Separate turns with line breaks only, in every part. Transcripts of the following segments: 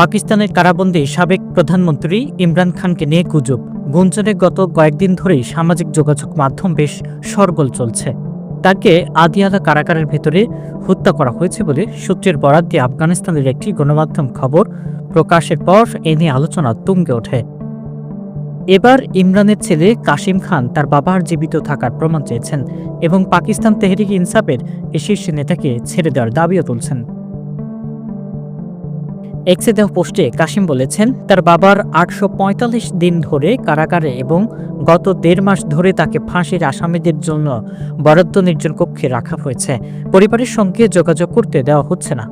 পাকিস্তানের কারাবন্দী সাবেক প্রধানমন্ত্রী ইমরান খানকে নিয়ে গুজব। গুঞ্জনে গত কয়েকদিন ধরেই সামাজিক যোগাযোগ মাধ্যম বেশ সরগোল চলছে। তাকে আদিয়ালা কারাগারের ভেতরে হত্যা করা হয়েছে বলে সূত্রের বরাত দিয়ে আফগানিস্তানের একটি গণমাধ্যম খবর প্রকাশের পর এ নিয়ে আলোচনা তুঙ্গে ওঠে। এবার ইমরানের ছেলে কাশিম খান তার বাবার জীবিত থাকার প্রমাণ চেয়েছেন এবং পাকিস্তান তেহরিক ইনসাফের এই শীর্ষ নেতাকে ছেড়ে দেওয়ার দাবিও তুলছেন। এক্সে দেওয়া পোস্টে কাশিম বলেছেন, তার বাবার আটশো পঁয়তাল্লিশ দিন ধরে কারাগারে এবং গত দেড় মাস ধরে তাকে ফাঁসির আসামিদের জন্য বরাদ্দ নির্জন কক্ষে রাখা হয়েছে। পরিবারের সঙ্গে যোগাযোগ করতে দেওয়া হচ্ছে না।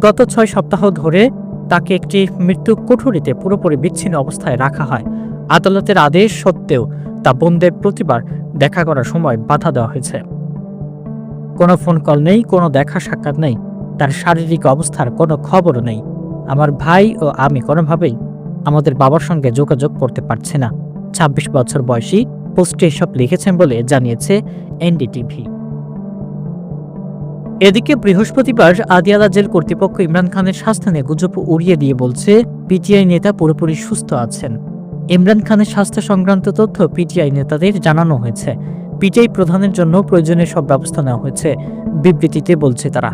গত ছয় সপ্তাহ ধরে তাকে একটি মৃত্যু কুঠুরিতে পুরোপুরি বিচ্ছিন্ন অবস্থায় রাখা হয়। আদালতের আদেশ সত্ত্বেও তা বোনদের প্রতিবার দেখা করার সময় বাধা দেওয়া হয়েছে। কোনো ফোন কল নেই, কোনো দেখা সাক্ষাৎ নেই। তার শারীরিক অবস্থার কোনো খবরও নেই। আমার ভাই ও আমি কোনোভাবেই আমাদের বাবার সঙ্গে যোগাযোগ করতে পারছি না। ছাব্বিশ বছর বয়সী পোস্টে এসব লিখেছেন বলে জানিয়েছে এনডিটিভি। এদিকে বৃহস্পতিবার আদিয়ালা জেল কর্তৃপক্ষ ইমরান খানের স্বাস্থ্য নিয়ে গুজব উড়িয়ে দিয়ে বলছে, পিটিআই নেতা পুরোপুরি সুস্থ আছেন। ইমরান খানের স্বাস্থ্য সংক্রান্ত তথ্য পিটিআই নেতাদের জানানো হয়েছে। পিটিআই প্রধানের জন্য প্রয়োজনীয় সব ব্যবস্থা নেওয়া হয়েছে, বিবৃতিতে বলছে তারা।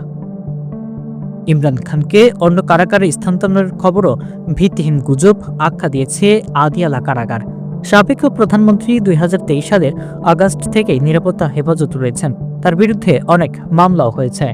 ইমরান খানকে অন্য কারাগারে স্থানান্তরের খবরও ভিত্তিহীন গুজব আখ্যা দিয়েছে আদিয়ালা কারাগার। সাবেক প্রধানমন্ত্রী দুই হাজার তেইশ সালের আগস্ট থেকেই নিরাপত্তা হেফাজত রয়েছেন। তার বিরুদ্ধে অনেক মামলাও হয়েছে।